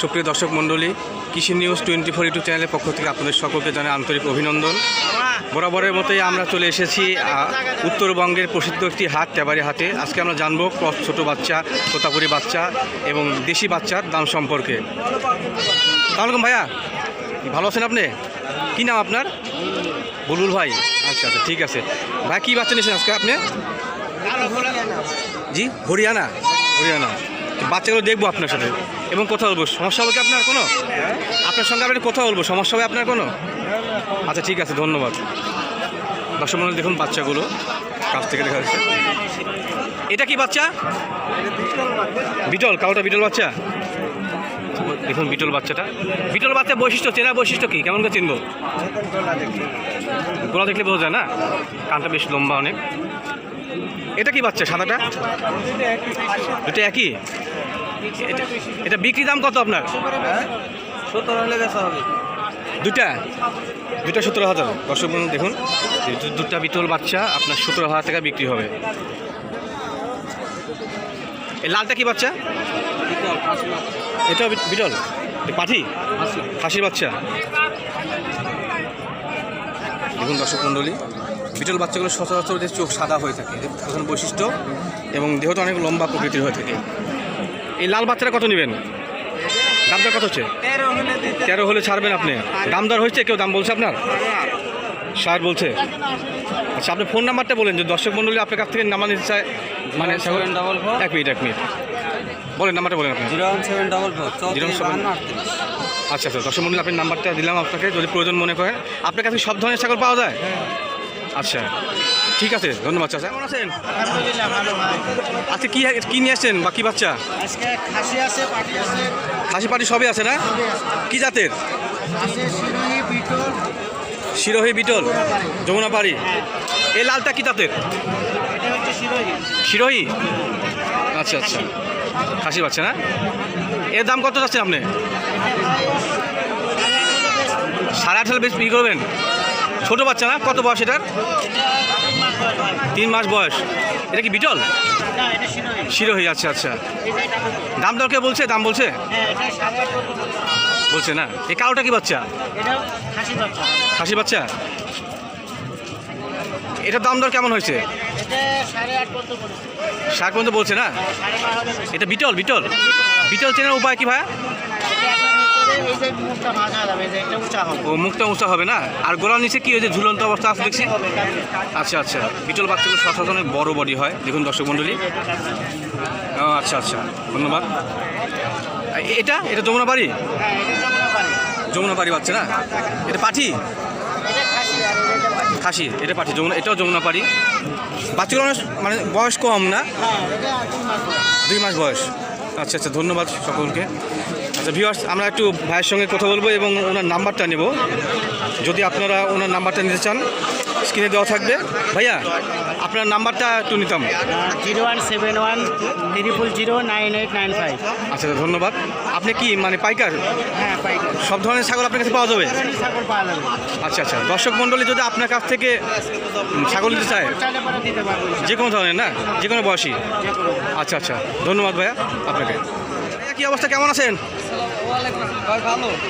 সুপ্রিয় দর্শক মণ্ডলী কৃষি নিউজ টোয়েন্টি ফোর ইউটিউব চ্যানেলের পক্ষ থেকে আপনাদের সকলকে জানাই আন্তরিক অভিনন্দন। বরাবরের মতোই আমরা চলে এসেছি উত্তরবঙ্গের প্রসিদ্ধ একটি হাট তেবারি হাটে। আজকে আমরা জানব ছোটো বাচ্চা তোতাপুরি বাচ্চা এবং দেশি বাচ্চার দাম সম্পর্কে। সালামালাইকুম ভাইয়া। ভালো আছেন আপনি? কী নাম আপনার? বুলবুল ভাই। আচ্ছা আচ্ছা ঠিক আছে। ভাই কী বাচ্চা নিয়েছেন আজকে আপনি? জি হরিয়ানা। হরিয়ানা। বাচ্চাগুলো দেখব আপনার সাথে। এবং কথা বলব সমস্যা হবে কি আপনার কোনো? আপনার সঙ্গে আপনি কথা বলব? সমস্যা হবে আপনার কোনো? আচ্ছা ঠিক আছে, ধন্যবাদ। দর্শক দেখুন বাচ্চাগুলো, কাছ থেকে দেখা যাচ্ছে এটা কি বাচ্চা? বিটল কাউটা বিটল বাচ্চা? দেখুন বিটল বাচ্চাটা। বিটল বাচ্চা বৈশিষ্ট্য চেনা বৈশিষ্ট্য কি? কেমন করে চিনবো? গোলা দেখলে বোঝা যায় না? কানটা বেশ লম্বা অনেক। এটা কি বাচ্চা, সাদাটা? দুটো একই? এটা- এটা বিক্রি দাম কত আপনার? সত্তর হলে বেচা হবে। দুটা দুটা সতেরো হাজার। দর্শক বন্ধু দেখুন দু- দুটা বিটল বাচ্চা আপনার সতেরো হাজার টাকা বিক্রি হবে। এই লালটা কি বাচ্চা? এটা বিটল পাঠি? খাসির। বাচ্চা? দেখুন দর্শক মণ্ডলী বিটল বাচ্চাগুলো সচরাচর যে চোখ সাদা হয়ে থাকে এদের প্রধান বৈশিষ্ট্য এবং দেহটা অনেক লম্বা প্রকৃতির হয়ে থাকে। এই লাল বাচ্চাটা কত নেবেন? দামটা কত হচ্ছে? তেরো হলে ছাড়বেন আপনি। দাম দর হয়েছে? কেউ দাম বলছে আপনার? ষাট বলছে। আচ্ছা আপনি ফোন নাম্বারটা বলেন যে দর্শক মণ্ডলী আপনার কাছ থেকে নাম্বার নিতে চায়। মানে এক মিনিট এক মিনিট। বলেন নাম্বারটা বলেন আপনি। Zero one seven double four আচ্ছা আচ্ছা দর্শক মণ্ডলী আপনি নাম্বারটা দিলাম আপনাকে যদি প্রয়োজন মনে করেন আপনার কাছে সব ধরনের ছাগল পাওয়া যায়? আচ্ছা। ঠিক আছে ধন্যবাদ চাচা। কেমন আছেন? আলহামদুলিল্লাহ ভালো ভাই। আচ্ছা কি কি নিয়ে আসছেন বাকি বাচ্চা? আজকে খাসি আছে পাটি আছে। খাসি পাটি সবই আছে না? কি জাতের? আছে শিরোহি বিটল। শিরোহী বিটল। যমুনা পাড়ি এই লালটা কি জাতের শিরোহি। শিরোহী? আচ্ছা আচ্ছা। খাসি বাচ্চা না? এর দাম কত যাচ্ছে আপনি? সাড়ে আঠারো বেশ বিক্রি করবেন? ছোটো বাচ্চা না? কত বয়স এটার? তিন মাস বয়স। এটা কি বিটল? এটা শিরোহি শিরোহী আচ্ছা? দাম দর কে বলছে? দাম বলছে? হ্যাঁ বলছে? না। এই কালোটা কি বাচ্চা? খাসি বাচ্চা। এটার দাম দর কেমন হয়েছে? ষাট পর্যন্ত বলছে না। এটা বিটল বিটল। বিটল চেনার উপায় কি ভাই এটা আপনার ভিতরে এই যে মুখটা ভাঙা যাবে এই যে এটা উঁচা হবে। ও মুখটা উঁচা হবে না? আর গোলার নিচে কি ওই যে ঝুলন্ত অবস্থা আছে দেখছি? আচ্ছা আচ্ছা। বিটল বাচ্চাগুলো সচরাচর অনেক বড় বডি হয়। দেখুন দর্শক মণ্ডলী। ও আচ্ছা আচ্ছা। ধন্যবাদ। এটা? এটা যমুনা বাড়ি? হ্যাঁ যমুনা বাড়ি। বাচ্চা না? এটা পাঠি? খাসি এটা পাঠি। যমুনা এটাও যমুনা পাড়ি বাচ্চাগুলো অনেক মানে বয়স কম না? হ্যাঁ। দুই মাস বয়স। আচ্ছা আচ্ছা। ধন্যবাদ সকলকে। আচ্ছা ভিউয়ার্স আমরা একটু ভাইয়ের সঙ্গে কথা বলব এবং ওনার নাম্বারটা নেব। যদি আপনারা ওনার নাম্বারটা নিতে চান স্ক্রিনে দেওয়া থাকবে। ভাইয়া আপনার নাম্বারটা একটু নিতাম। Zero one seven one triple zero nine eight nine five. আচ্ছা ধন্যবাদ। আপনি কি মানে পাইকার? হ্যাঁ পাইকারি। সব ধরনের ছাগল আপনার কাছে পাওয়া যাবে? ছাগল পাওয়া যাবে। আচ্ছা আচ্ছা। দর্শক মণ্ডলী যদি আপনার কাছ থেকে ছাগল নিতে চায় যে কোনো ধরনের না? যে কোনো বয়সী? আচ্ছা আচ্ছা। ধন্যবাদ ভাইয়া আপনাকে। কি অবস্থা? কেমন আছেন?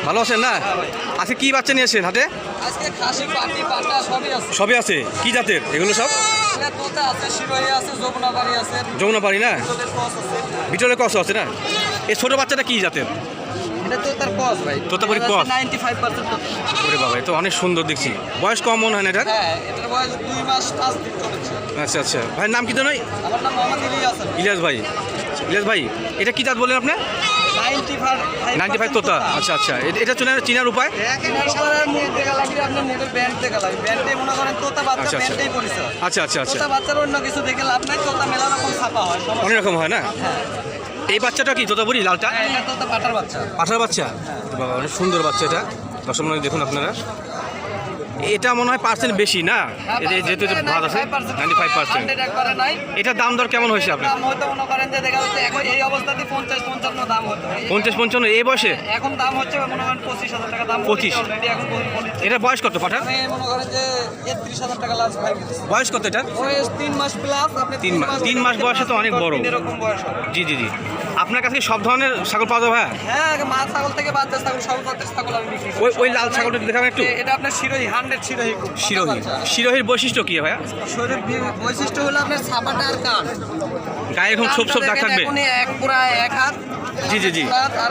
ভালো আছেন না? আজকে কি বাচ্চা নিয়েছেন হাতে সবই আছে। কি জাতের? এগুলো সব? এখানে তোতা আছে শিরোহি আছে যমুনা বাড়ি আছে। যমুনা পাড়ি না? তোদের কস আছে। না? এই ছোটো বাচ্চাটা কি জাতের? কস ভাই। তোতাপুরি কস। নাইনটি ওরে বাবা তো অনেক সুন্দর দেখছি। বয়স কম মনে হয় না এটার? হ্যাঁ আচ্ছা আচ্ছা। ভাইয়ের নাম কি ইলিয়াস। ভাই। ইলিয়াস ভাই এটা কি জাত বললেন আপনি? নাইনটি ফাইভ তোতা। আচ্ছা আচ্ছা। এটা চেনার চিনার উপায়? আচ্ছা, আচ্ছা। আচ্ছা আচ্ছা আচ্ছা। বাচ্চার অন্য কিছু দেখে লাভ নাই তোতা মেলা রকম ছাপা সমস্যা অনেক রকম হয় না? এই বাচ্চাটা কি তোতা বলি লালটা? হ্যাঁ, বাচ্চা। পাঠার বাচ্চা? বাবা অনেক সুন্দর বাচ্চা এটা। দশম দেখুন আপনারা। এটা মনে হয় পার্সেন্ট বেশি না? যেহেতু ভাত আছে নাইনটি ফাইভ পার্সেন্ট এটার দাম দর কেমন হয়েছে অবস্থাতে পঞ্চাশ পঞ্চান্ন এই- বয়সে? এখন দাম হচ্ছে মনে করেন পঁচিশ হাজার টাকা দাম 25 অলরেডি এখন বলি- এটা বয়স কত পাঠার আমি মনে করেন যে একত্রিশ হাজার টাকা লাস্ট বয়স কত এটা? বয়স তিন মাস প্লাস আপনি তিন মাস- তিন মাস বয়সে তো অনেক বড়। এরকম বয়স জি জি জি। আপনার কাছে সব ধরনের ছাগল পাওয়া যাবে হ্যাঁ মা ছাগল থেকে বাচ্চা ছাগল সব জাতের ছাগল আমি বিক্রি ওই ওই লাল ছাগলটা দেখাবেন একটু। এটা আপনার শিরোহী হান্ড্রেড শিরোহী শিরোহী। শিরোহীর বৈশিষ্ট্য কি ভাইয়া? শরীর বৈশিষ্ট্য হলো আপনার ছাপাটা আর কান। গায়ে এখন ছোপ ছোপ দাগ থাকবে। এক পুরা এক হাত। জি, জি, জি।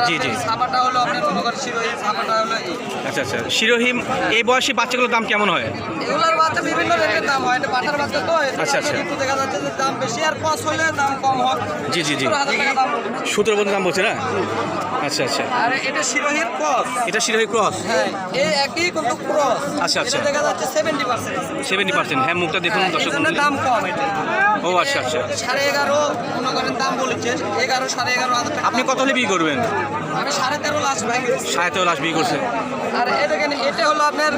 জি, জি। ছাপাটা হলো আপনার মনে করেন শিরোহী ছাপাটা হলো আচ্ছা আচ্ছা। শিরোহিম এই বয়সী বাচ্চাগুলোর দাম কেমন হয়? এগুলোর বাচ্চা বিভিন্ন রেটের দাম হয়। এটা পাঠার বাচ্চা তো আচ্ছা, আচ্ছা। দেখা যাচ্ছে যে দাম বেশি আর কস হলে দাম কম হয়। জি, জি, জি। সতেরো পর্যন্ত দাম বলছে। না? আচ্ছা আচ্ছা। আর এটা শিরোহীর কস। এটা শিরোহী ক্রস? হ্যাঁ এই একই কিন্তু ক্রস। আচ্ছা, আচ্ছা। দেখা যাচ্ছে সেভেন্টি পার্সেন্ট সেভেন্টি পার্সেন্ট হ্যাঁ মুখটা দেখুন দর্শক মণ্ডলী। দাম কম এটা। ও আচ্ছা আচ্ছা। সাড়ে এগারো মনে করেন দাম বলেছে। এগারো সাড়ে এগারো হাজার আপনি কত হলে বিয়ে করবেন? আমি সাড়ে তেরো লাখ ভাই সাড়ে তেরো লাখ বিক্রি করছেন আর এ দেখেন এটা হলো আপনার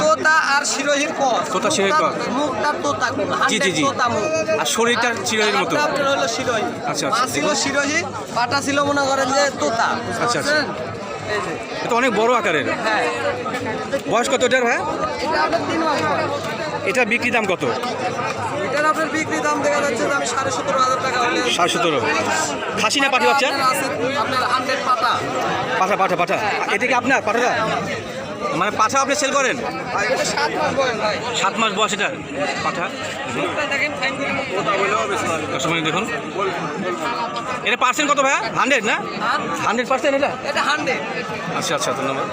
তোতা আর শিরোহির কস তোতা শিরোহির কস। মুখটা তোতা জি, জি, জি। আর শরীরটা শিরোহির মতো। আপনার হলো শিরোহি। আচ্ছা, আচ্ছা, ছিল। শিরোহি পাটা ছিল মনে করেন যে তোতা। আচ্ছা, আচ্ছা। এটা অনেক বড় আকারের। হ্যাঁ। বয়স কত এটার ভাই? এটা আপনার তিন মাস এটা বিক্রি দাম কত? আপনার বিক্রি দাম দেখা যাচ্ছে যে আমি সাড়ে সতেরো হাজার টাকা হলে সাড়ে সতেরো। খাসি না পাঠি বাচ্চা? আপনার আছে আপনার হান্ড্রেড পাতা। পাঠা পাঠা পাঠা। এটা কি আপনার পাঠাটা? মানে পাঠা আপনি সেল করেন? এটা সাত মাস বয়স ভাই। সাত মাস বয়স এটার পাঠা? মুখটা দেখেন ফাইন করে দর্শক মণ্ডলী দেখুন। এটা পার্সেন্ট কত ভাইয়া? হান্ড্রেড না? হান্ড্রেড পার্সেন্ট এটা? এটা হান্ড্রেড আচ্ছা আচ্ছা ধন্যবাদ।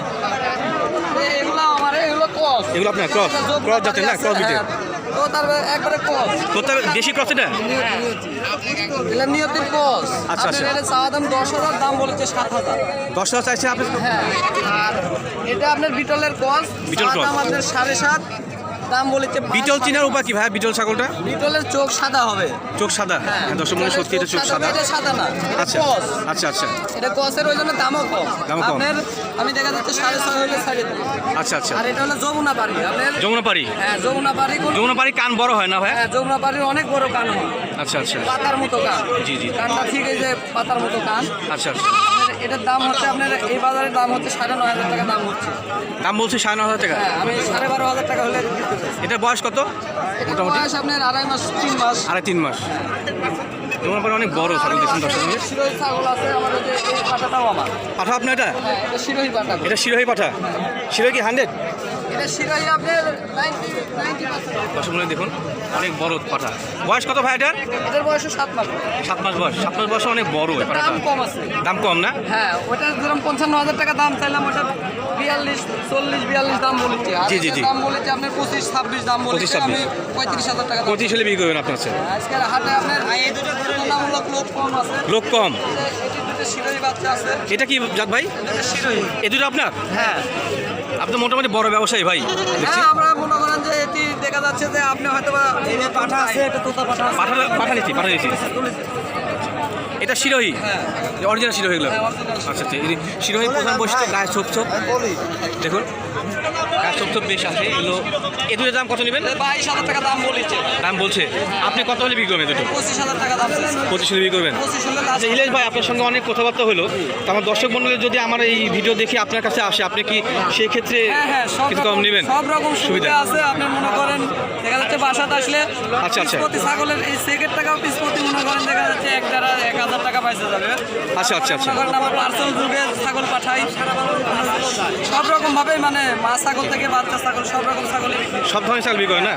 এগুলো আমার এগুলো কস এগুলো আপনার ক্রস ক্রস জাতের না? ক্রস বিটের কস বেশি ক্রস এটা? এগুলো নিয়তির কস আচ্ছা, আচ্ছা। এটা চাওয়া দাম দশ হাজার দাম বলেছে সাত হাজার। দশ হাজার চাইছেন আপনি? হ্যাঁ। আর এটা আপনার বিটলের কস বিটল দাম আপনার সাড়ে সাত। দাম বলেছে বিটল। চিনার উপায় কি ভাই? বিটল ছাগলটা? বিটলের চোখ সাদা হবে। চোখ সাদা? হ্যাঁ দর্শক মনে সত্যি এটা চোখ সাদা এটা সাদা না আচ্ছা আচ্ছা আচ্ছা। এটা কসের ওই জন্য দামও কম। দামও কম। আপনার আমি দেখা যাচ্ছে সাড়ে ছয় হলে সাড়ে আচ্ছা আচ্ছা। আর এটা হলো যমুনা বাড়ি আপনার যমুনা পাড়ি? হ্যাঁ যমুনা বাড়ি কোন যমুনা পাড়ি কান বড় হয় না ভাই? হ্যাঁ যমুনা বাড়ির অনেক বড় কান হয়। আচ্ছা আচ্ছা। পাতার মতো কান। জি, জি। কানটা ঠিক এই যে পাতার মতো কান। আচ্ছা আচ্ছা। এটার দাম হচ্ছে আপনার এই বাজারের দাম হচ্ছে সাড়ে নয় হাজার টাকা দাম হচ্ছে। দাম বলছে সাড়ে নয় হাজার টাকা? হ্যাঁ আমি সাড়ে বারো হাজার টাকা হলে এটার বয়স কত? মোটামুটি? বয়স আপনার আড়াই মাস তিন মাস। আড়াই তিন মাস। পাড়ি অনেক বড় ছাগল দেখুন দর্শক ছাগল আছে আমার ওই যে এই পাটাটাও আমার। পাঠা আপনার এটা? হ্যাঁ এটা শিরোহী পাটা। এটা শিরোহী পাঠা? শিরোহী কি হান্ড্রেড? দেখুন অনেক বড় পাঠা বয়স কত ভাই এটার? এটার বয়স সাত মাস। সাত মাস বয়স। সাত মাস বয়স অনেক বড় দাম কম আছে। দাম কম না? হ্যাঁ ওটার যেরকম পঞ্চান্ন হাজার টাকা দাম চাইলাম ওটা বিয়াল্লিশ চল্লিশ বিয়াল্লিশ দাম বলেছি। আর জি, জি, জি। দাম বলেছি আপনার পঁচিশ ছাব্বিশ দাম বলেছি 25, আমি পঁয়ত্রিশ হাজার টাকা পঁচিশ হলে বিক্রি করবেন আপনার আজকের হাটে আপনার তুলনামূলক লোক কম আছে। লোক কম? এটি দুটো শিরোহী বাচ্চা আছে। এটা কি জাত ভাই? এটা এ দুটো আপনার? হ্যাঁ। আপনি মোটামুটি বড় ব্যবসায়ী ভাই হ্যাঁ আমরা মনে করেন যে এটি দেখা যাচ্ছে যে আপনি হয়তো পাঠা আছে এটা তোতা পাঠা পাঠা পাঠা নিচ্ছি পাঠা নিচ্ছি। এটা শিরোহী? হ্যাঁ। অরিজিনাল শিরোহী এগুলো? হ্যাঁ, আচ্ছা আচ্ছা শিরোহী প্রধান বৈশিষ্ট্য গায়ে ছোপ ছোপ দেখুন। ছোপ বেশ আছে এগুলো এ দুটোর দাম কত নেবেন? বাইশ হাজার টাকা দাম বলেছে। দাম বলছে। আপনি কত হলে বিক্রি করবেন দুটো? পঁচিশ হাজার টাকা দাম পঁচিশ হলে বিক্রি করবেন। আচ্ছা ইলেশ ভাই আপনার সঙ্গে অনেক কথাবার্তা হলো। তো আমার দর্শক মন্ডলী যদি আমার এই ভিডিও দেখে আপনার কাছে আসে আপনি কি সেই ক্ষেত্রে হ্যাঁ হ্যাঁ কিছু কম নেবেন? সব রকম সুবিধা আছে আপনি মনে করেন দেখা যাচ্ছে বাসাতে আসলে আচ্ছা, আচ্ছা। প্রতি ছাগলের এই সেকের টাকাও পিস প্রতি মনে করেন দেখা যাচ্ছে এক দ্বারা এক হাজার টাকা পয়সা যাবে। আচ্ছা, আচ্ছা, আচ্ছা। আমার পার্সেল যুগে ছাগল পাঠাই। সব রকম ভাবে মানে মা ছাগল থেকে বাচ্চা ছাগল সব রকম ছাগলই সব ধরনের ছাগল বিক্রি না?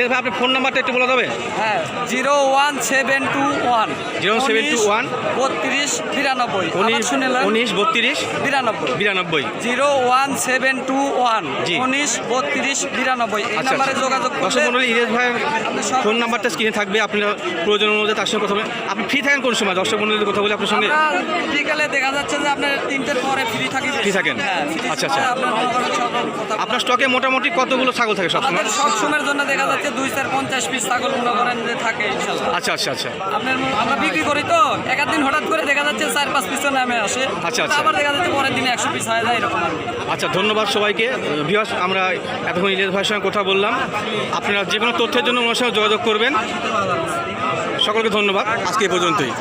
ভাই আপনার ফোন নাম্বারটা একটু বলা যাবে হ্যাঁ zero one seven two one. 0721 বত্রিশ বিরানব্বই। উনিশ শুনেলেন উনিশ বত্রিশ বিরানব্বই। বিরানব্বই। Zero one seven two one. উনিশ বত্রিশ বিরানব্বই। এই নাম্বারে। যোগাযোগ দর্শক মন্ডলী ইরেশ ভাইয়ের ফোন নাম্বারটা স্ক্রিনে থাকবে। আপনার প্রয়োজন অনুযায়ী তার সঙ্গে কথা বলেন আপনি ফ্রি থাকেন কোন সময়? দর্শক মন্ডলী কথা বলে আপনার সঙ্গে বিকালে দেখা যাচ্ছে যে আপনার তিনটের পরে ফ্রি থাকি Free থাকেন? হ্যাঁ আচ্ছা, আচ্ছা। আপনার স্টকে মোটামুটি কতগুলো ছাগল থাকে সবসময়? আমাদের সব সময়ের জন্য দেখা যাচ্ছে দুই চার পঞ্চাশ পিস ছাগল মনে করেন যে থাকে ইনশাল্লাহ। আচ্ছা আচ্ছা আচ্ছা। আপনার আমরা বিক্রি করি তো এক দিন হঠাৎ করে দেখা যাচ্ছে চার পাঁচ পিস নামে আসে। আচ্ছা, আচ্ছা। আবার দেখা যাচ্ছে পরের দিনে একশো পিস হয়ে যায় এরকম আর আচ্ছা ধন্যবাদ সবাইকে। ভিউয়ার্স আমরা এতক্ষণ ইলিয়াস ভাইয়ের সঙ্গে কথা বললাম। আপনারা যে কোনো তথ্যের জন্য ওনার সঙ্গে যোগাযোগ করবেন। সকলকে ধন্যবাদ। আজকে এ পর্যন্তই।